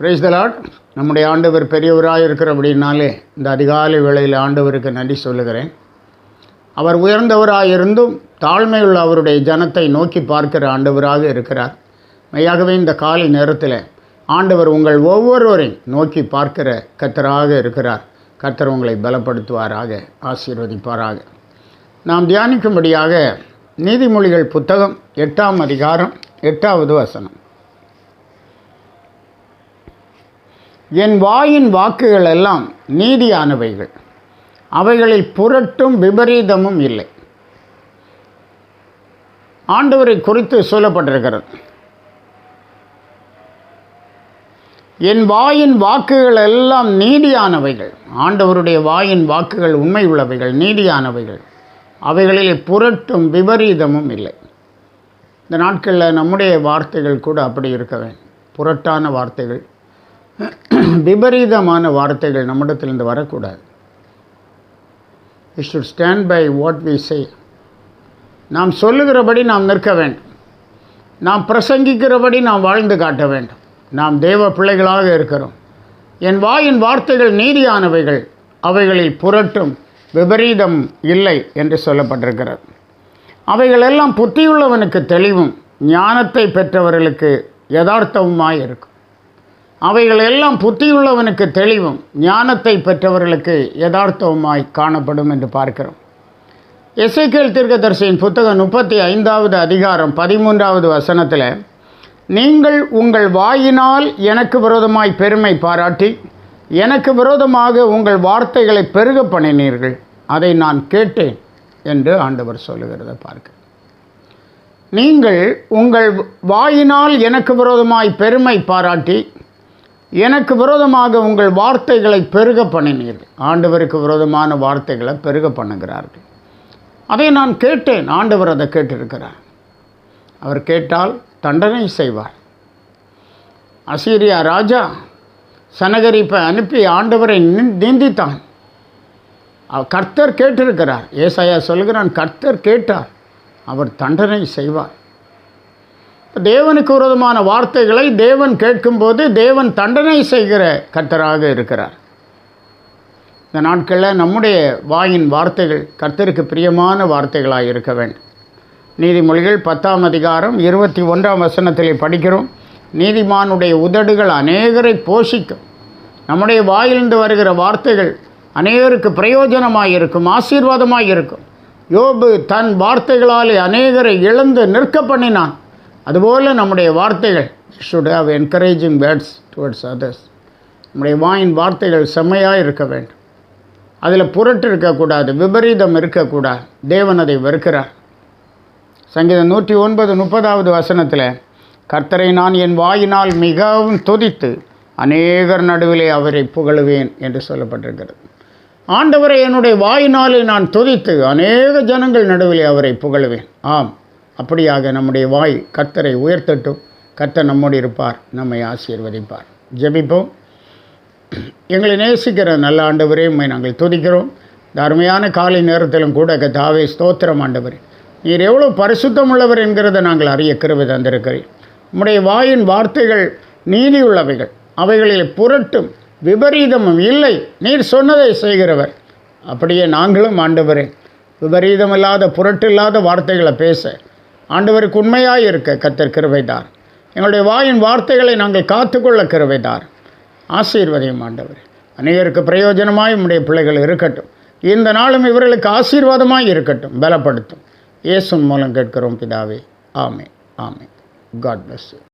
Price தலாட் நம்முடைய ஆண்டவர் பெரியவராக இருக்கிற அப்படின்னாலே இந்த அதிகாலை வேளையில் ஆண்டவருக்கு நன்றி சொல்லுகிறேன். அவர் உயர்ந்தவராக இருந்தும் தாழ்மையுள்ள அவருடைய ஜனத்தை நோக்கி பார்க்கிற ஆண்டவராக இருக்கிறார். மெய்யாகவே இந்த காலை நேரத்தில் ஆண்டவர் உங்கள் ஒவ்வொருவரையும் நோக்கி பார்க்கிற கத்தராக இருக்கிறார். கத்தர் உங்களை பலப்படுத்துவாராக ஆசீர்வதிப்பாராக. நாம் தியானிக்கும்படியாக நீதிமொழிகள் புத்தகம் எட்டாம் அதிகாரம் எட்டாவது வசனம். என் வாயின் வாக்குகள் எல்லாம் நீதியானவைகள். அவைகளில் புரட்டும் விபரீதமும் இல்லை. ஆண்டவரை குறித்து சொல்லப்பட்டிருக்கிறது. என் வாயின் வாக்குகள் எல்லாம் நீதியானவைகள். ஆண்டவருடைய வாயின் வாக்குகள் உண்மை உள்ளவைகள் நீதியானவைகள். அவைகளில் புரட்டும் விபரீதமும் இல்லை. இந்த நாட்களில் நம்முடைய வார்த்தைகள் கூட அப்படி இருக்க வேண்டும். புரட்டான வார்த்தைகள். விபரீதமான வார்த்தைகள் நம்மிடத்திலிருந்து வரக்கூடாது. We should stand by what we say நாம் சொல்லுகிறபடி நாம் நிற்க வேண்டும். நாம் பிரசங்கிக்கிறபடி நாம் வாழ்ந்து காட்ட வேண்டும். நாம் தேவ பிள்ளைகளாக இருக்கிறோம். என் வாயின் வார்த்தைகள் நீதியானவைகள். அவைகளில் புரட்டும். விபரீதம் இல்லை என்று சொல்லப்பட்டிருக்கிறது. அவைகளெல்லாம் புத்தியுள்ளவனுக்கு தெளிவும். ஞானத்தை பெற்றவர்களுக்கு யதார்த்தவுமாய் இருக்கும். அவைகள் எல்லாம் புத்தியுள்ளவனுக்கு தெளிவும் ஞானத்தை பெற்றவர்களுக்கு யதார்த்தவுமாய் காணப்படும் என்று பார்க்கிறோம். எஸ்ஐகேல் தீர்க்கதரிசியின் புத்தகம் முப்பத்தி ஐந்தாவது அதிகாரம் பதிமூன்றாவது வசனத்தில் நீங்கள் உங்கள் வாயினால் எனக்கு விரோதமாய் பெருமை பாராட்டி எனக்கு விரோதமாக உங்கள் வார்த்தைகளை பெருக பண்ணினீர்கள். அதை நான் கேட்டேன் என்று ஆண்டவர் சொல்லுகிறத பார்க்க. நீங்கள் உங்கள் வாயினால் எனக்கு விரோதமாய் பெருமை பாராட்டி எனக்கு விரோதமாக உங்கள் வார்த்தைகளை பெருக பண்ணினீர்கள். ஆண்டவருக்கு விரோதமான வார்த்தைகளை பெருக பண்ணுகிறார்கள். அதை நான் கேட்டேன். ஆண்டவர் அதை கேட்டிருக்கிறார். அவர் கேட்டால் தண்டனை செய்வார். அசீரியா ராஜா சனகரிப்பை அனுப்பி ஆண்டவரை நிந்தித்தான். கர்த்தர் கேட்டிருக்கிறார். ஏசாயா சொல்கிறான் கர்த்தர் கேட்டார் அவர் தண்டனை செய்வார். தேவனுக்கு விரோதமான வார்த்தைகளை தேவன் கேட்கும்போது தேவன் தண்டனை செய்கிற கர்த்தராக இருக்கிறார். இந்த நாட்களில் நம்முடைய வாயின் வார்த்தைகள் கர்த்தருக்கு பிரியமான வார்த்தைகளாக இருக்க வேண்டும். நீதிமொழிகள் பத்தாம் அதிகாரம் இருபத்தி ஒன்றாம் வசனத்திலே படிக்கிறோம். நீதிமானுடைய உதடுகள் அநேகரை போஷிக்கும். நம்முடைய வாயிலிருந்து வருகிற வார்த்தைகள் அநேகருக்கு பிரயோஜனமாக இருக்கும் ஆசீர்வாதமாக இருக்கும். யோபு தன் வார்த்தைகளாலே அநேகரை இழந்து நிற்க பண்ணினான். அதுபோல் நம்முடைய வார்த்தைகள் should have encouraging words towards others நம்முடைய வாயின் வார்த்தைகள் செம்மையாக இருக்க வேண்டும். அதில் புரட்டு இருக்கக்கூடாது விபரீதம் இருக்கக்கூடாது. தேவன் அதை வெறுக்கிறார். சங்கீதம் நூற்றி ஒன்பது முப்பதாவது வசனத்தில் கர்த்தரை நான் என் வாயினால் மிகவும் துதித்து அநேகர் நடுவிலே அவரை புகழுவேன் என்று சொல்லப்பட்டிருக்கிறது. ஆண்டவரை என்னுடைய வாயினாலே நான் துதித்து அநேக ஜனங்கள் நடுவிலே அவரை புகழுவேன். ஆம். அப்படியாக நம்முடைய வாய் கர்த்தரை உயர்த்தட்டும். கர்த்தர் நம்மோடு இருப்பார் நம்மை ஆசீர்வதிப்பார். ஜெபிப்போம். எங்களை நேசிக்கிற நல்ல ஆண்டவரே உண்மை நாங்கள் துதிக்கிறோம். அருமையான காலை நேரத்திலும் கூட கதாவே ஸ்தோத்திரம் ஆண்டவர். நீர் எவ்வளோ பரிசுத்தம் உள்ளவர் என்கிறதை நாங்கள் அறிய கிருபை தந்திருக்கிறேன் உம்முடைய வாயின் வார்த்தைகள் நீதியுள்ளவைகள். அவைகளில் புரட்டும் விபரீதமும் இல்லை. நீர் சொன்னதை செய்கிறவர். அப்படியே நாங்களும் ஆண்டவரே. விபரீதமில்லாத புரட்டில்லாத வார்த்தைகளை பேச ஆண்டவருக்கு உண்மையாக இருக்க கத்தர் கிருவைதார் எங்களுடைய வாயின் வார்த்தைகளை நாங்கள் காத்துக்கொள்ள கிருவைதார் ஆசீர்வதியும் ஆண்டவர். அநேகருக்கு பிரயோஜனமாய் உம்முடைய பிள்ளைகள் இருக்கட்டும். இந்த நாளும் இவர்களுக்கு ஆசீர்வாதமாக இருக்கட்டும். பலப்படுத்தும். இயேசுன் மூலம் கேட்கிறோம் பிதாவே. ஆமே ஆமே காட் பிளஸ்